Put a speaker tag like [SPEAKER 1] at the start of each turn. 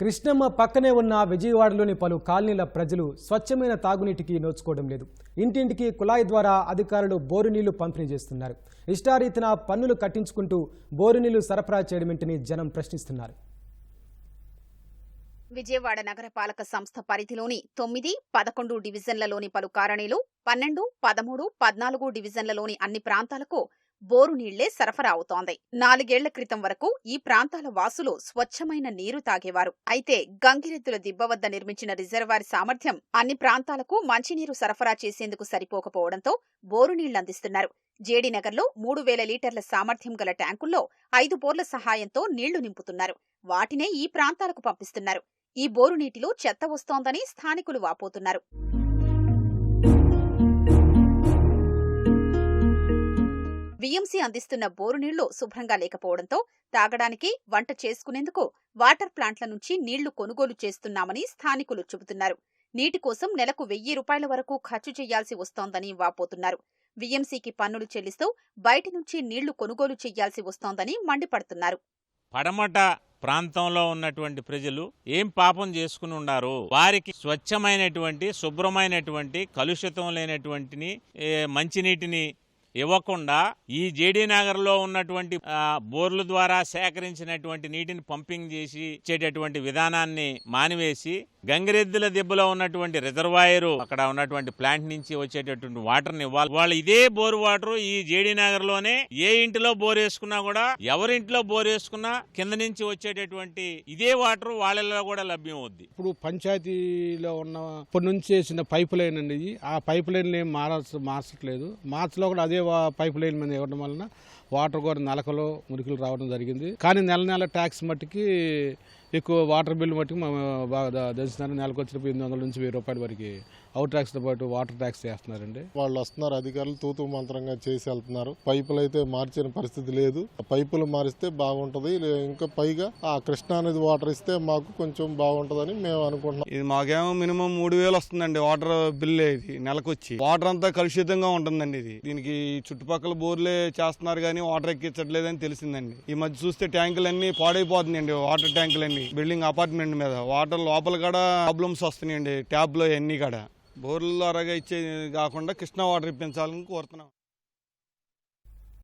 [SPEAKER 1] కృష్ణమ్మ పక్కనే ఉన్న విజయవాడలోని పలు కాలనీల ప్రజలు స్వచ్ఛమైన తాగునీటికి నోచుకోవడం లేదు. ఇంటింటికి కుళాయి ద్వారా అధికారులు బోరు నీళ్ళు పంపిణీ చేస్తున్నారు. ఇష్టారీతిన పన్నులు కట్టించుకుంటూ బోరు నీళ్ళు సరఫరా చేయడమేంటని జనం ప్రశ్నిస్తున్నారు.
[SPEAKER 2] విజయవాడ నగరపాలక సంస్థ పరిధిలోని తొమ్మిది పదకొండు డివిజన్లలోని పలు కారణీలు పన్నెండు పదమూడు పద్నాలుగు డివిజన్లలోని అన్ని ప్రాంతాలకు బోరు నీళ్ళే సరఫరా అవుతోంది. నాలుగేళ్ళ క్రితం వరకు ఈ ప్రాంతాల వాసులు స్వచ్ఛమైన నీరు తాగేవారు. అయితే గంగిరెద్దుల దిబ్బ వద్ద నిర్మించిన రిజర్వాయర్ సామర్థ్యం అన్ని ప్రాంతాలకు మంచినీరు సరఫరా చేసేందుకు సరిపోకపోవడంతో బోరు నీళ్ళందిస్తున్నారు. జేడీనగర్లో మూడు వేల లీటర్ల సామర్థ్యం గల ట్యాంకుల్లో ఐదు బోర్ల సహాయంతో నీళ్ళు నింపుతున్నారు. వాటినే ఈ ప్రాంతాలకు పంపిస్తున్నారు. ఈ బోరు నీటిలో చెత్త వస్తోందని స్థానికులు వాపోతున్నారు. విఎంసీ అందిస్తున్న బోరు నీళ్ళు శుభ్రంగా లేకపోవడంతో తాగడానికి వంట చేసుకునేందుకు వాటర్ ప్లాంట్ల నుంచి నీళ్ళు కొనుగోలు చేస్తున్నామని స్థానికులు చెబుతున్నారు. నీటి కోసం నెలకు వెయ్యి రూపాయల వరకు ఖర్చు చేయాల్సి వస్తోందని వాపోతున్నారు. విఎంసీకి పన్నులు చెల్లిస్తూ బయటి నుంచి నీళ్ళు కొనుగోలు చేయాల్సి వస్తోందని మండిపడుతున్నారు.
[SPEAKER 3] పడమట ప్రాంతంలో ఉన్నటువంటి ప్రజలు ఏం పాపం చేసుకుని ఉన్నారు వారికి స్వచ్ఛమైనటువంటి శుభ్రమైనటువంటి కలుషితం లేనటువంటిని మంచినీటిని ఇవ్వకుండా ఈ జేడీ నగర్లో ఉన్నటువంటి బోర్లు బోర్ల ద్వారా సేకరించినటువంటి నీటిని పంపింగ్ చేసి ఇచ్చేటటువంటి విధానాన్ని మానివేసి గంగిరెద్దుల దెబ్బలో ఉన్నటువంటి రిజర్వాయరు అక్కడ ఉన్నటువంటి ప్లాంట్ నుంచి వచ్చేటటువంటి వాటర్ని ఇవ్వాలి వాళ్ళు ఇదే బోర్ వాటర్ ఈ జేడీ నగర్లోనే ఏ ఇంటిలో బోర్ వేసుకున్నా కూడా ఎవరింట్లో బోర్ వేసుకున్నా కింద నుంచి వచ్చేటటువంటి ఇదే వాటర్ వాళ్ళలో కూడా లభ్యం అవుద్ది.
[SPEAKER 4] ఇప్పుడు పంచాయతీలో ఉన్న ఇప్పటి నుంచి వేసిన పైప్ లైన్ అండి ఇది. ఆ పైప్ లైన్ ఏం మారాల్సి మార్చట్లేదు. మార్చిలో కూడా అదే వా- పైప్ లైన్ మీద ఇవ్వడం వలన వాటర్ కూడా నలకలు మురికలు రావడం జరిగింది. కానీ నెల నెల ట్యాక్స్ మట్టుకి ఎక్కువ వాటర్ బిల్ మట్టుకు మేము బాగా దంచుతున్నారు నెలకు వచ్చిన ఎనిమిది వందల నుంచి వెయ్యి రూపాయల వరకు అవుట్ ట్యాక్స్తో పాటు వాటర్ ట్యాక్స్ చేస్తున్నారండి.
[SPEAKER 5] వాళ్ళు వస్తున్నారు అధికారులు తూతూ మంత్రంగా చేసి వెళ్తున్నారు. పైపులు అయితే మార్చిన పరిస్థితి లేదు. పైపులు మారిస్తే బాగుంటది ఇంకా పైగా ఆ కృష్ణా నది వాటర్ ఇస్తే మాకు కొంచెం బాగుంటదని మేము అనుకుంటున్నాం.
[SPEAKER 6] ఇది మాకేమో మినిమం మూడు వేలు వస్తుందండి వాటర్ బిల్ ఇది నెలకొచ్చి. వాటర్ అంతా కలుషితంగా ఉంటుందండి ఇది. దీనికి చుట్టుపక్కల బోర్లే చేస్తున్నారు కానీ వాటర్ ఎక్కించట్లేదని తెలిసిందండి. ఈ మధ్య చూస్తే ట్యాంకులన్నీ పాడైపోతున్నాయండి వాటర్ ట్యాంకులన్నీ. బిల్డింగ్ అపార్ట్మెంట్ మీద. వాటర్ లోపల కూడా ప్రాబ్లమ్స్ వస్తున్నాయండి ట్యాబ్లో అన్ని కూడా. బోర్ల ద్వారా ఇచ్చే కాకుండా కృష్ణా వాటర్ ఇప్పించాలని కోరుతున్నాం.